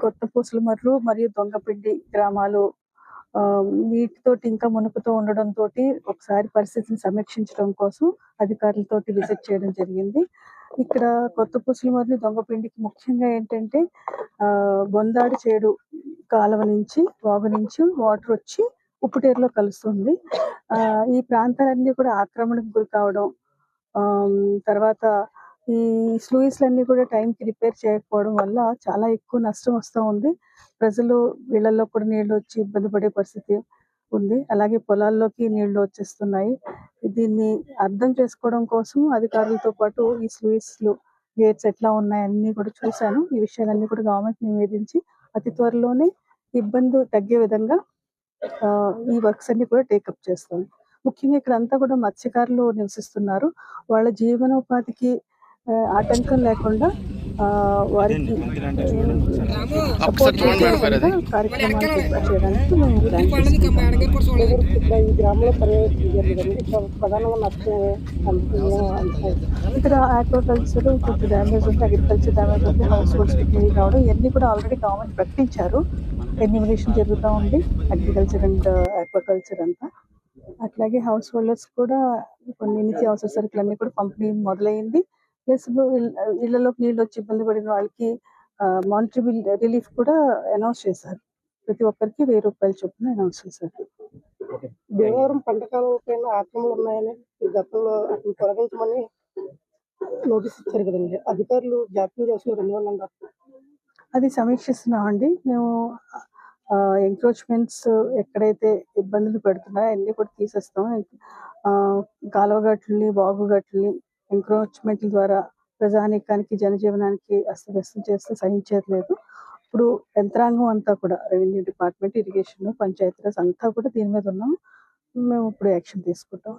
కొత్త పూసలమర్రు మరియు దొంగపిండి గ్రామాలు ఆ, నీటితోటి ఇంకా మునుపుతో ఉండడం తోటి ఒకసారి పరిస్థితిని సమీక్షించడం కోసం అధికారులతోటి విజిట్ చేయడం జరిగింది. ఇక్కడ కొత్త పూసలు మరియు దొంగపిండికి ముఖ్యంగా ఏంటంటే ఆ బొందాడి చేడు కాలువ నుంచి వాగు నుంచి వాటర్ వచ్చి ఉప్పుటేరులో కలుస్తుంది. ఆ ఈ ప్రాంతాలన్నీ కూడా ఆక్రమణకు గురి కావడం తర్వాత ఈ స్లూయిస్లన్నీ కూడా టైంకి రిపేర్ చేయకపోవడం వల్ల చాలా ఎక్కువ నష్టం వస్తూ ఉంది. ప్రజలు వీళ్ళల్లో కూడా నీళ్ళు వచ్చి ఇబ్బంది పడే పరిస్థితి ఉంది. అలాగే పొలాల్లోకి నీళ్ళు వచ్చేస్తున్నాయి. దీన్ని అర్థం చేసుకోవడం కోసం అధికారులతో పాటు ఈ స్లూయిస్లు గేట్స్ ఎట్లా ఉన్నాయి అన్ని కూడా చూశాను. ఈ విషయాలన్నీ కూడా గవర్నమెంట్ నివేదించి అతి త్వరలోనే ఇబ్బంది తగ్గే విధంగా ఈ వర్క్స్ అన్ని కూడా టేకప్ చేస్తాం ముఖ్యంగా ఇక్కడ అంతా కూడా మత్స్యకారులు నివసిస్తున్నారు. వాళ్ళ జీవనోపాధికి ఆటంకం లేకుండా ఆ, వారికి సపోర్ట్ కార్యక్రమాలు చేయడానికి మేము ప్లాన్ చేసుకుంటాం. ఇక్కడ ఈ గ్రామంలో ఇక్కడ ప్రధానంగా ఇక్కడ ఆక్వాకల్చర్ కొంచెం డ్యామేజ్ ఉంది అగ్రికల్చర్ డ్యామేజ్ ఉంది హౌస్ హోల్డ్స్ క్లియర్ కావడం ఇవన్నీ కూడా ఆల్రెడీ గవర్నమెంట్ ప్రకటించారు ఎన్యూమినేషన్ జరుగుతూ ఉంది అగ్రికల్చర్ అండ్ ఆక్వాకల్చర్ అంతా. అట్లాగే హౌస్ హోల్డర్స్ కూడా కొన్ని నిత్యావసర సరుకులు అన్ని కూడా పంపిణీ మొదలైంది. ప్లస్ ఇళ్ళలోకి నీళ్ళు వచ్చి ఇబ్బంది పడిన వాళ్ళకి మానిటరీ బిల్ రిలీఫ్ కూడా అనౌన్స్ చేశారు. ప్రతి ఒక్కరికి వెయ్యి రూపాయల చొప్పున అనౌన్స్ చేశారు. భీమవరం పంట కాలువ పైన ఆక్రమణలు ఉన్నాయని గతంలో అతను తొలగించమని నోటీస్ ఇచ్చారు కదండి. అధికారులు జాప్యం చేస్తున్నారు అంటారు అది సమీక్షిస్తున్నామండి. మేము ఎంక్రోచ్మెంట్స్ ఎక్కడైతే ఇబ్బందులు పెడుతున్నాయో అన్ని కూడా తీసేస్తాం. ఆ, కాలువగట్లని బాగుగట్లని ఎంక్రోచ్మెంట్ల ద్వారా ప్రజానీకానికి జనజీవనానికి అస్తవ్యస్తం చేస్తే సహించట్లేదు ఇప్పుడు యంత్రాంగం అంతా కూడా రెవెన్యూ డిపార్ట్మెంట్ ఇరిగేషన్ పంచాయతీరాజ్ అంతా కూడా దీని మీద ఉన్నాం మేము ఇప్పుడు యాక్షన్ తీసుకుంటాం.